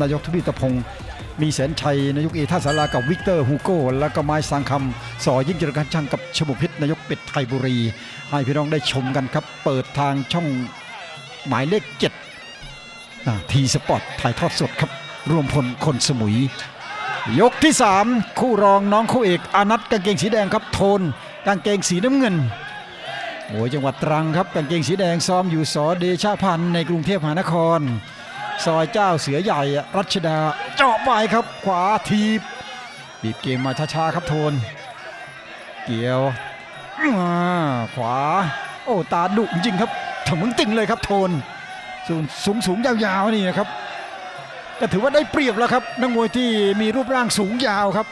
นายกทวีตพงศ์มีแสนชัยนายกเอท่าสารากับวิกเตอร์ฮูโก้ แล้วก็ไม้สังคำสอยิ่งเจริญการช่างกับชมุพิษนายกเป็ดไทยบุรี ให้พี่น้องได้ชมกันครับ เปิดทางช่องหมายเลขเจ็ดทีสปอร์ตถ่ายทอดสดครับ รวมพลคนสมุย ยกที่ 3 คู่รองน้องคู่เอกอานัทกางเกงสีแดงครับโทนกางเกงสีน้ำเงินโอ้ยจังหวัดตรังครับกางเกงสีแดงซ้อมอยู่สอเดชาพันธ์ในกรุงเทพมหานคร ซอยเจ้าเสือใหญ่รัชดาเจาะไปครับขวาทีบบีบเกมมาช้าๆครับโทน เกี่ยวขวา โอ้ตาดุจริงครับถมึงติงเลยครับโทน สูงสูงสูงยาวๆนี่นะครับก็ถือว่าได้เปรียบแล้วครับนักมวยที่มีรูปร่างสูงยาวครับ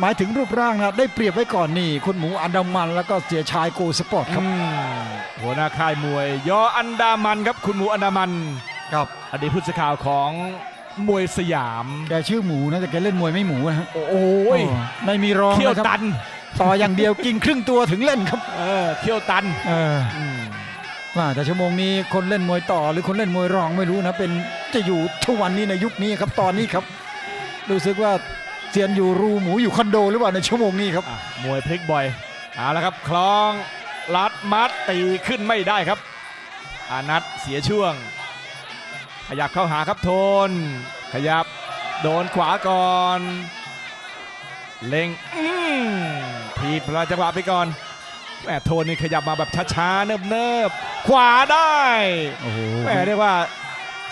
หมายถึงรูปร่างนะได้เปรียบไว้ก่อนนี่ คุณหมูอันดามัน แล้วก็เสียชายโกสปอร์ตครับหัวหน้าค่ายมวย ยออันดามันครับคุณหมูอันดามัน ครับอดีตผู้สื่อข่าวของมวยสยามแกชื่อหมูนะแต่แกเล่นมวยไม่หมูนะฮะโอ้โหโอ้ไม่มีรองเขี้ยวนะครับตันต่ออย่างเดียวกินครึ่งตัวถึงเล่นครับเออเขี้ยวตันเอออืมว่าแต่ชั่วโมงนี้คนเล่นมวยต่อหรือคนเล่นมวยรองไม่รู้นะเป็นจะอยู่ทุกวันนี้ในยุคนี้ครับตอนนี้ครับ รู้สึกว่าเซียนอยู่รูหมูอยู่คอนโดหรือเปล่าในชั่วโมงนี้ครับอะมวยพลิกบ่อยเอาละครับคลองลัดมัดตีขึ้นไม่ได้ครับอานัทเสียช่วง ขยับเข้าหาครับโทน ขยับโดนขวาก่อน เล็งอืมทีบราจังหวะไปก่อนแหมโทนนี่ขยับมาแบบช้าๆเนิบๆขวาได้โอ้โหแหมเรียกว่า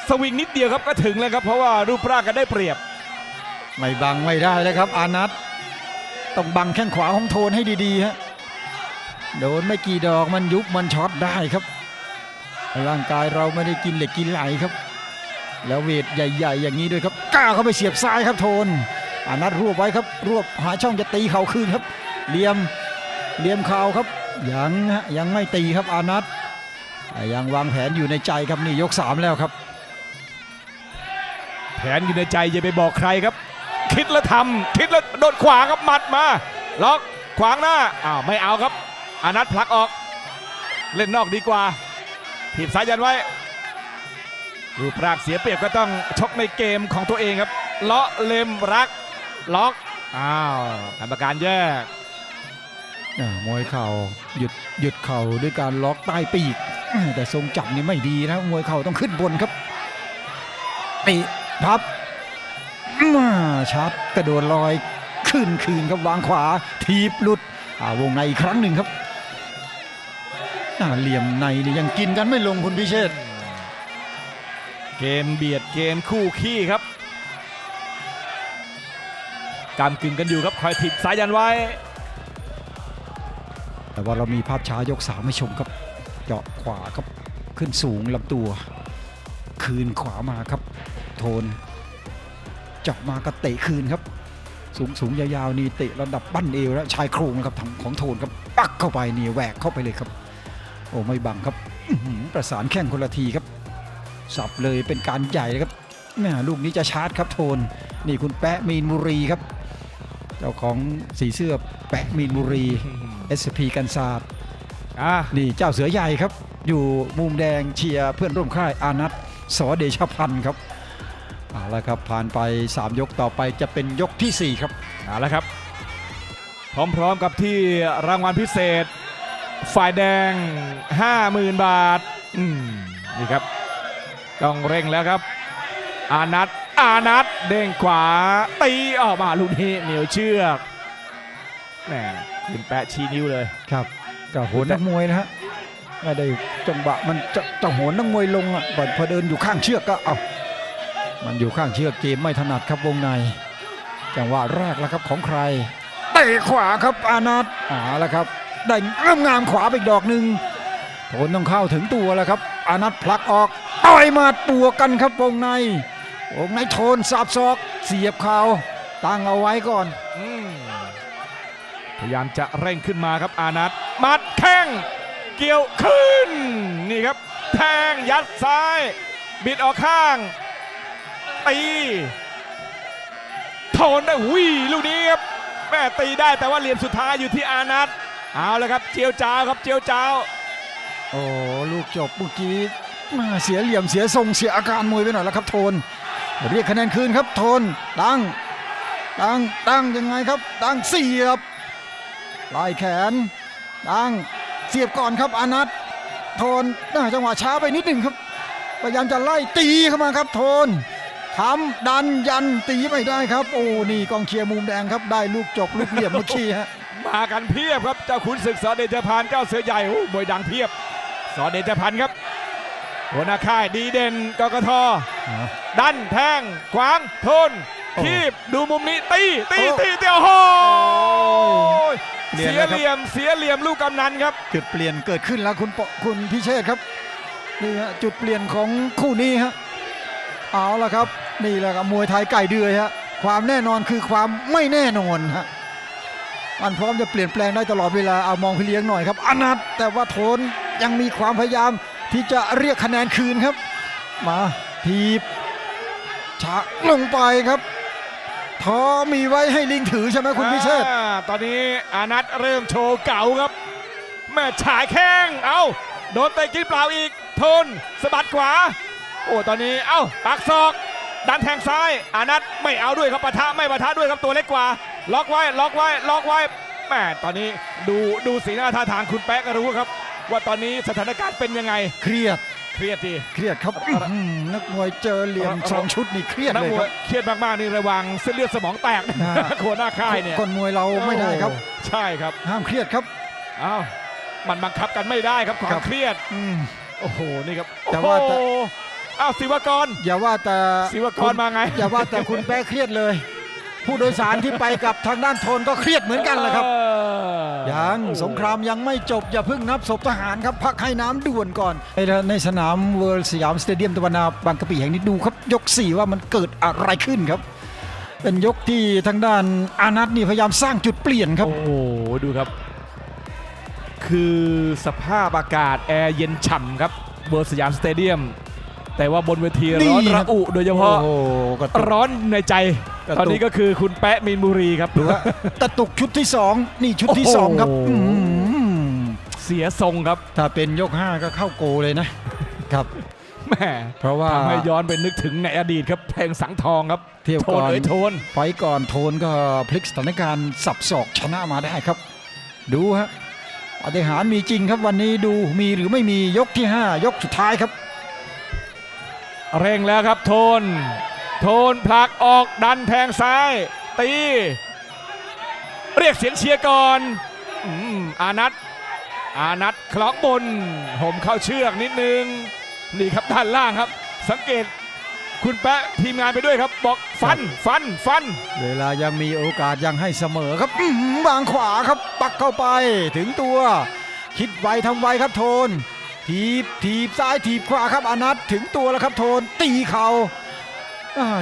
สวิงนิดเดียวครับก็ถึงแล้วครับ เพราะว่ารูปร่างกันได้เปรียบ ไม่บังไม่ได้เลยครับ อานัทต้องบังแข้งขวาของโทนให้ดีๆฮะโดนไม่กี่ดอกมันยุบมันช็อตได้ครับ ร่างกายเราไม่ได้กินเหล็กกินไหลครับ แล้วเวทใหญ่ๆ อย่างนี้ด้วยครับก้าเข้าไปเสียบซ้ายครับโทนอานัทรวบไว้ครับ รวบหาช่องจะตีเข่าคืนครับเหลี่ยมเหลี่ยมเข่าครับยังฮะยังไม่ตีครับอานัทยังวางแผนอยู่ในใจครับนี่ยกสามแล้วครับ แผนอยู่ในใจอย่าไปบอกใครครับ คิดแล้วทำคิดแล้วโดนขวาครับหมัดมา ล็อกขวางหน้าอ้าวไม่เอาครับอานัทผลักออก เล่นนอกดีกว่าถีบซ้ายยันไว้ รูปร่างเสียเปรียบก็ต้องชกในเกมของตัวเองครับเลาะเล็มรักล็อกอ้าวกรรมการแยกอ่มวยเข่าหยุดหยุดเข่าด้วยการล็อกใต้ปีก แต่ทรงจับนี่ไม่ดีนะมวยเข่าต้องขึ้นบนครับติพับมาชัดกระโดดลอยขึ้นคืนครับวางขวาทีบหลุดอ่าวงในอีกครั้งหนึ่งครับอ่าเหลี่ยมในนี่ยังกินกันไม่ลงคุณพิเชษ เกมเบียดเกมคู่ขี้ครับกำกึ่งกันอยู่ครับคอยถีบซ้ายยันไว้ แต่ว่าเรามีภาพช้ายกสามให้ชมครับเจาะขวาครับขึ้นสูงลำตัว คืนขวามาครับ โทนเจาะมาก็เตะคืนครับ สูงสูงยาวๆนี่เตะระดับบั้นเอวแล้วชายโครงนะครับของของโทนครับปักเข้าไปนี่แหวกเข้าไปเลยครับ โอ้ไม่บังครับประสานแข้งคนละทีครับ สับเลยเป็นการใหญ่เลยครับแม่ลูกนี้จะชาร์จครับโทน นี่คุณแปะมีนบุรีครับ เจ้าของสีเสื้อแปะมีนบุรี SP กันศาสตร์อะนี่เจ้าเสือใหญ่ครับ อยู่มุมแดงเชียร์เพื่อนร่วมค่ายอานัทสอเดชพันธ์ครับเอาละครับผ่านไป 3 ยกต่อไปจะเป็นยกทีสี่4 ครับเอาละครับ พร้อมๆกับที่รางวัลพิเศษ ฝ่ายแดง 50,000 บาท อืมนี่ครับ ต้องเร่งแล้วครับ อานัทอานัทเด้งขวาตีออกมาลูกนี้เหนียวเชือกแหมคุณแปะชี้นิ้วเลยครับก็โหนนักมวยนะฮะไม่ได้จังหวะมันจะจะโหนนักมวยลงอะพอพเดินอยู่ข้างเชือกก็เอามันอยู่ข้างเชือกเกมไม่ถนัดครับวงใน จังหวะแรกแล้วครับของใครเตะขวาครับอานัทเอาละครับได้งามงามๆขวาไปอีกดอกหนึ่งโทนต้องเข้าถึงตัวแล้วครับ อานัทผลักออก ต่อยหมาปัวกันครับวงในวงในโทนสับศอกเสียบเข่าตั้งเอาไว้ก่อนอืมพยายามจะเร่งขึ้นมาครับอานัทมัดแข้งเกี่ยวขึ้นนี่ครับ แทงยัดซ้าย บิดออกข้างตีโทนได้หุยลูกนี้ครับแม่ตีได้แต่ว่าเหลี่ยมสุดท้ายอยู่ที่อานัทเอาละครับเจียวจ้าวครับเจียวจ้าวโอ้ลูกจบเมื่อกี้ มาเสียเหลี่ยมเสียทรงเสียอาการมวยไปหน่อยแล้วครับโทน เรียกคะแนนคืนครับโทนตั้งตั้งตั้งยังไงครับตั้งเสียบไล่แขนตั้งเสียบก่อนครับอานัทโทนอ่าจังหวะช้าไปนิดหนึ่งครับพยายามจะไล่ตีเข้ามาครับโทนทำดันยันตีไม่ได้ครับ โอ้นี่กองเชียร์มุมแดงครับได้ลูกจบลูกเหลี่ยมเมื่อกี้ฮะมากันเพียบครับเจ้าขุนศึกสอเดชพันเจ้าเสือใหญ่โอ้มวยดังเพียบสอเดชพันครับ หัวหน้าค่ายดีเด่นกกทดันแทงขวางโทนโอ้คีบดูมุมนี้ตีตีโอ้ตีตีโอ้โหเปลี่ยนเสียแล้วครับเหลี่ยมเสียเหลี่ยมลูกกำนันครับ จุดเปลี่ยนเกิดขึ้นแล้วคุณปคุณพิเชษครับนี่ฮะจุดเปลี่ยนของคู่นี้ฮะเอาละครับ นี่แหละครับมวยไทยไก่เดือยฮะความแน่นอนคือความไม่แน่นอนฮะมันพร้อมจะเปลี่ยนแปลงได้ตลอดเวลาเอามองพี่เลี้ยงหน่อยครับอนัทแต่ว่าโทนยังมีความพยายาม ที่จะเรียกคะแนนคืนครับ มาทีบชักลงไปครับท้อมีไว้ให้ลิงถือใช่ไหมคุณพิเชษอ่าตอนนี้อานัทเริ่มโชว์เก่าครับแม่ฉายแข้งเอ้าโดนเตะกินเปล่าอีกทนสะบัดขวา โอ้ตอนนี้เอ้าปักศอก ดันแทงซ้าย อานัทไม่เอาด้วยครับปะทะไม่ปะทะด้วยครับตัวเล็กกว่า ล็อกไว้ล็อกไว้ล็อกไว้แม่ตอนนี้ดูดูสีหน้าท่าทางคุณแป๊ะก็รู้ครับ ว่าตอนนี้สถานการณ์เป็นยังไง เครียดเครียดดีเครียดครับอื้อหือนักมวยเจอเหลี่ยมเอาเอาสองชุดนี่เครียดนักเลยมควรัยบเครียดมากๆนี่ระวังเส้นเลือดสมองแตกอ่าโคหน้าค่ายเนี่ยคนมวยเราไม่ได้ครับโอ้ใช่ครับห้ามเครียดครับ อ้าวมันบังคับกันไม่ได้ครับควาครัมบ เครียด อืม โอ้โห นี่ครับแต่โอ้โหว่าแต่อ้าวศิวกร อย่าว่าแต่ศิวกรมาไง อย่าว่าแต่คุณแป๊ะเครียดเลย ผู้โดยสารที่ไปกับทางด้านโทนก็เครียดเหมือนกันแหละครับเออยังสงครามยังไม่จบ อย่าเพิ่งนับศพทหารครับ พักให้น้ำด่วนก่อน ในในสนามเวิร์ลสยามสเตเดียมตะวันนาบางกะปิแห่งนี้ดูครับ ยก 4 ว่ามันเกิดอะไรขึ้นครับ เป็นยกที่ทางด้านอานัทนี่พยายามสร้างจุดเปลี่ยนครับ โอ้โหดูครับ คือสภาพอากาศแอร์เย็นฉ่ำครับเบอร์สยามสเตเดียมแต่ว่าบนเวทีนี่ร้อนครัระบอุโดยเฉพาะโอ้โหกระตุกร้อนในใจกระ ตุกตอนนี้ก็คือคุณแปะมีนบุรีครับดูว่าตะตุกชุดที่2นี่ชุดที่โอ้โห2ครับอื้อหือเสียทรงครับ ถ้าเป็นยก5ก็เข้าโกเลยนะครับแหมเพราะว่าทำให้ย้อนไปนึกถึงในอดีตครับแทงสังทองครับเที่ยวโทก่นอนเอ้ยโทนไฟต์ก่อนโทนก็พลิกสถานการณ์สับศอกชนะมาได้ครับ ดูฮะปาฏิหารย์มีจริงครับวันนี้ดูมีหรือไม่มียกที่ 5 ยกสุดท้ายครับ เร่งแล้วครับโทน โทนผลักออกดันแทงซ้าย ตี เรียกเสียงเชียร์ก่อนอืมอานัทอานัทคล้องบนห่มเข้าเชือกนิดนึง นี่ครับด้านล่างครับ สังเกตคุณแปะทีมงานไปด้วยครับ บอกฟันฟันฟัน เวลายังมีโอกาสยังให้เสมอครับอื้อหือวางขวาครับ ปักเข้าไปถึงตัว คิดไวทำไวครับโทน ทีบทีบซ้ายทีบขวาครับอนัทถึงตัวแล้วครับโทน ตีเขา่าอ่า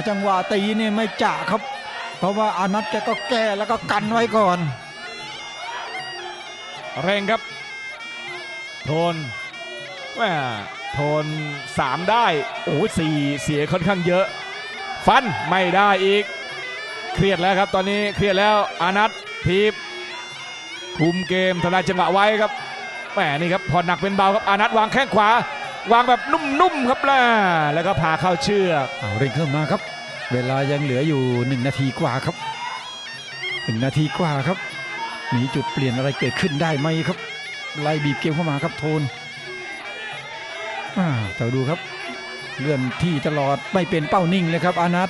จังหวะตีเนี่ยไม่จะครับ เพราะว่าอนัทแกก็แก้แล้วก็กันไว้ก่อน เร่งครับ โทนแม่โทนสามได้ โอ้สี่เสียค่อนข้างเยอะ ฟันไม่ได้อีก เครียดแล้วครับตอนนี้เครียดแล้วอานัททีบคุมเกมทำลายจังหวะไว้ครับแหมนี่ครับพอหนักเป็นเบาครับอานัทวางแข้งขวา วางแบบนุ่มๆครับล่ะแล้วก็พาเข้าเชือกเอาเร่งเข้ามาครับ เวลายังเหลืออยู่ 1 นาทีกว่าครับหนึ่งนาทีกว่าครับ มีจุดเปลี่ยนอะไรเกิดขึ้นได้ไหมครับ ไล่บีบเกมเข้ามาครับโทนอ่าแต่ดูครับ เลื่อนที่ตลอดไม่เป็นเป้านิ่งเลยครับ อานัท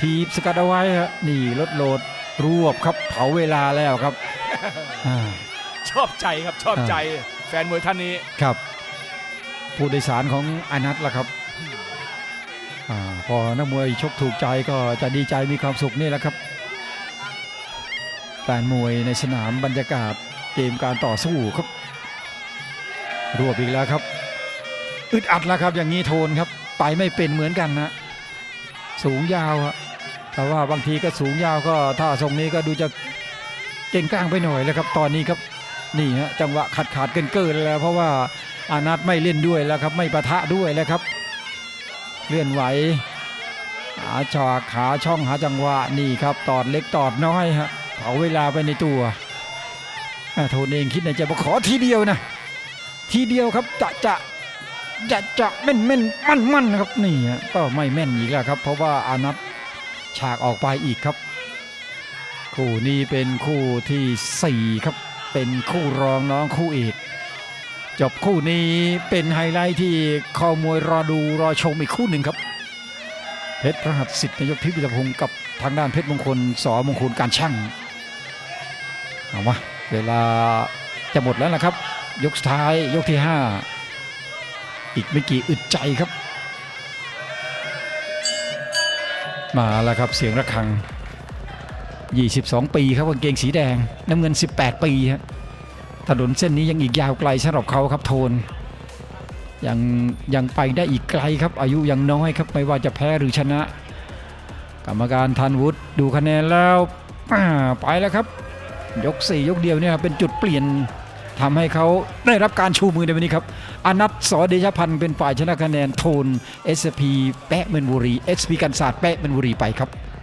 ทีบสกัดเอาไว้ฮะนี่ลดโหลดรวบครับเผาเวลาแล้วครับอ่าชอบใจครับชอบใจแฟนมวยท่านนี้ครับ ผู้โดยสารของอนัทล่ะครับอพอนักมวยชกถูกใจก็จะดีใจมีความสุขนี่แหละครับแฟนมวยในสนามบรรยากาศเกมการต่อสู้ครับรวบอีกแล้วครับ อึดอัดแล้วครับอย่างนี้โทนครับ ไปไม่เป็นเหมือนกันนะ สูงยาวอะแต่ว่าบางทีก็สูงยาวก็ถ้าทรงนี้ก็ดูจะเก่งกลางไปหน่อยแล้วครับ ตอนนี้ครับนี่ฮะจังหวะขาดขาดเกินเกินแล้ว เพราะว่า อานัทไม่เล่นด้วยแล้วครับไม่ปะทะด้วยแล้วครับ เลื่อนไหวหาจอกขาช่องหาจังหวะนี่ครับตอดเล็กตอดน้อยฮะเผาเวลาไปในตัวอ่าโทนเองคิดในใจบอกขอทีเดียวนะ ทีเดียวครับจะจะจะจะแม่นแม่นมั่นมั่นนะครับนี่ฮะก็ไม่แม่นอีกแล้วครับ เพราะว่าอานัทฉากออกไปอีกครับ คู่นี้เป็นคู่ที่สี่ครับ เป็นคู่รองน้องคู่เอก จบคู่นี้เป็นไฮไลท์ที่คอมวยรอดูรอชมอีกคู่หนึ่งครับ เพชรรหัสสิทธิ์นายกทิพย์วิทยพงศ์กับทางด้านเพชรมงคลสอมงคลการช่างเอาวะเวลาจะหมดแล้วนะครับ ยกสุดท้ายยกที่ 5 อีกไม่กี่อึดใจครับ มาแล้วครับเสียงระฆัง 22 ปีครับกางเกงสีแดงน้ำเงิน 18 ปีฮะ ถนนเส้นนี้ยังอีกยาวไกลสำหรับเขาครับโทน ยังยังไปได้อีกไกลครับ อายุยังน้อยครับไม่ว่าจะแพ้หรือชนะ กรรมการทันวุฒิดูคะแนนแล้วไปแล้วครับ ยก 4 ยกเดียวเนี่ยเป็นจุดเปลี่ยนทำให้เขาได้รับการชูมือในวันนี้ครับอนัทสอเดชพันธ์เป็นฝ่ายชนะคะแนนโทน SP แปะเมนบุรี SP กันศาสตร์แปะเมนบุรีไปครับ